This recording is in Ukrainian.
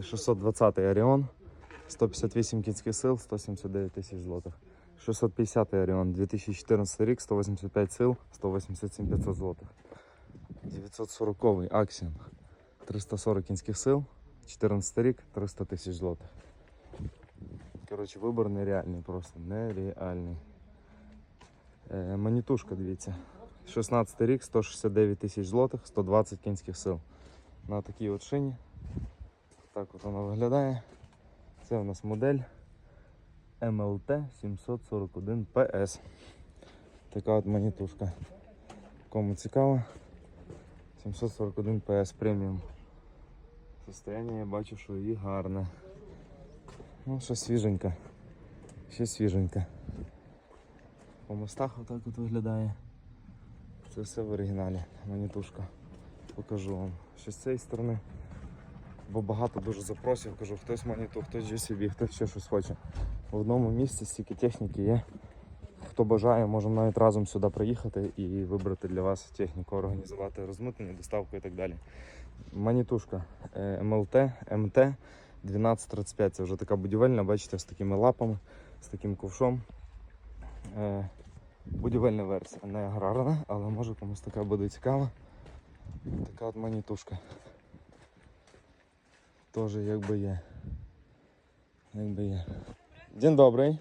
Е, 620 Оріон, 158 кінських сил, 179 тисяч злотих. 650 Оріон, 2014 рік, 185 сил, 187 500 злотих. 940 Аксіон, 340 кінських сил, 14 рік, 300 тисяч злотих. Коротше, вибор нереальний, просто нереальний. Е, манітушка, дивіться. 16 рік, 169 тисяч злотих, 120 кінських сил. На такій от шині. Так от вона виглядає. Це у нас модель MLT 741 PS. Така от манітушка. Кому цікаво. 741 PS преміум. Состояння я бачу, що її гарне. Ну, ще свіженька. Ще свіженька. По мостах отак от виглядає. Це все в оригіналі. Манітушка. Покажу вам. Ще з цієї сторони. Бо багато дуже запросів, кажу, хтось маніту, хтось GCB, хтось ще щось хоче. В одному місці стільки техніки є. Хто бажає, можемо навіть разом сюди приїхати і вибрати для вас техніку, організувати розмитнення, доставку і так далі. Манітушка е, МЛТ, МТ 1235. Це вже така будівельна, бачите, з такими лапами, з таким ковшом. Е, Будівельна версія, не аграрна, але може комусь така буде цікава. Така от манітушка. Теж якби є. Якби є. День добрий.